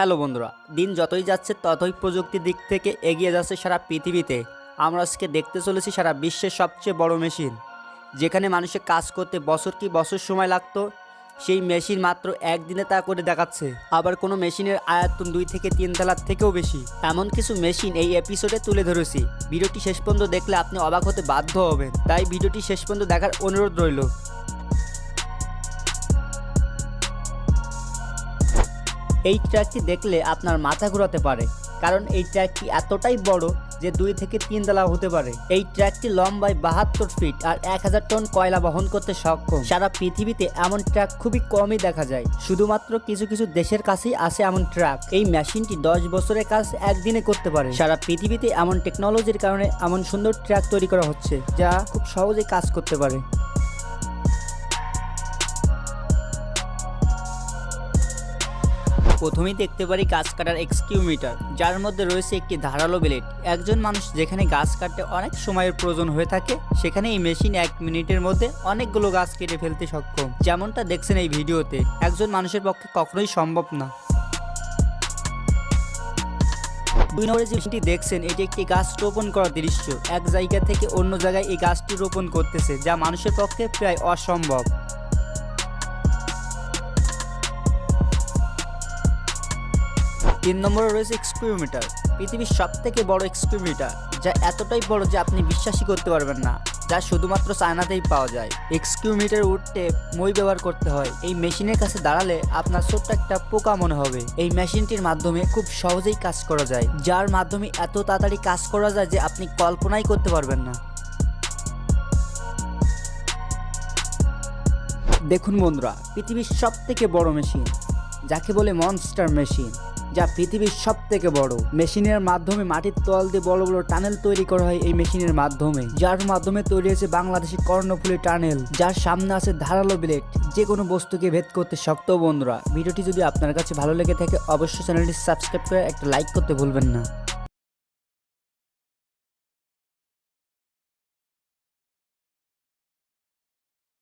Hello বন্ধুরা, দিন যতই যাচ্ছে ততই প্রযুক্তির দিক থেকে এগিয়ে যাচ্ছে সারা পৃথিবীতে। আমরা আজকে দেখতে চলেছি সারা বিশ্বের সবচেয়ে বড় মেশিন, যেখানে মানুষের কাজ করতে বছর কি বছর সময় লাগতো, সেই মেশিন মাত্র একদিনে তা করে দেখাচ্ছে। আবার কোনো মেশিনের আয়তন দুই থেকে তিন তলার থেকেও বেশি। এমন কিছু মেশিন এই এপিসোডে তুলে ধরেছি। ভিডিওটি শেষ পর্যন্ত দেখলে আপনি অবাক হতে বাধ্য হবেন। তাই ভিডিওটি শেষ পর্যন্ত দেখার অনুরোধ রইল। এই ট্র্যাকটি দেখলে আপনার মাথা ঘোরাতে পারে, কারণ এই ট্র্যাকটি এতটাই বড় যে দুই থেকে তিন তলা হতে পারে। এই ট্র্যাকটি লম্বায় বাহাত্তর ফিট আর এক হাজার টন কয়লা বহন করতে সক্ষম। সারা পৃথিবীতে এমন ট্রাক খুবই কমই দেখা যায়। শুধুমাত্র কিছু কিছু দেশের কাছেই আছে এমন ট্রাক এই মেশিনটি দশ বছরের কাজ একদিনে করতে পারে। সারা পৃথিবীতে এমন টেকনোলজির কারণে এমন সুন্দর ট্রাক তৈরি করা হচ্ছে, যা খুব সহজে কাজ করতে পারে। প্রথমেই দেখতে পারি গাছ কাটার এক্সকিউমিটার যার মধ্যে রয়েছে একটি ধারালো ব্লেড। একজন মানুষ যেখানে গাছ কাটতে অনেক সময়ের প্রয়োজন হয়ে থাকে, সেখানে এই মেশিন এক মিনিটের মধ্যে অনেকগুলো গাছ কেটে ফেলতে সক্ষম। যেমনটা দেখছেন এই ভিডিওতে, একজন মানুষের পক্ষে কখনোই সম্ভব না। দুই নম্বরে যে মেশিনটি দেখছেন, এটি একটি গাছ রোপণ করার দৃশ্য। এক জায়গা থেকে অন্য জায়গায় এই গাছটি রোপণ করতেছে, যা মানুষের পক্ষে প্রায় অসম্ভব। তিন নম্বরে রয়েছে এক্সপিরিমিটার পৃথিবীর সব থেকে বড় এক্সপিরিমিটার যা এতটাই বড় যে আপনি বিশ্বাসই করতে পারবেন না, যা শুধুমাত্র চায়নাতেই পাওয়া যায়। এক্সকিউমিটার উঠতে মই ব্যবহার করতে হয়। এই মেশিনের কাছে দাঁড়ালে আপনার ছোট্ট একটা পোকা মনে হবে। এই মেশিনটির মাধ্যমে খুব সহজেই কাজ করা যায়, যার মাধ্যমে এত তাড়াতাড়ি কাজ করা যায় যে আপনি কল্পনাই করতে পারবেন না। দেখুন বন্ধুরা, পৃথিবীর সব থেকে বড় মেশিন, যাকে বলে মনস্টার মেশিন যা পৃথিবীর সব থেকে বড়। মেশিনের মাধ্যমে মাটির তল দিয়ে বড় বড় টানেল তৈরি করা হয় এই মেশিনের মাধ্যমে। যার মাধ্যমে তৈরি হয়েছে বাংলাদেশের কর্ণফুলী টানেল, যার সামনে আছে ধারালো ব্লেড। যে কোনো বস্তুকে ভেদ করতে শক্ত বন্ধুরা। ভিডিওটি যদি আপনার কাছে ভালো লেগে থাকে, অবশ্যই চ্যানেলটি সাবস্ক্রাইব করে একটা লাইক করতে ভুলবেন না।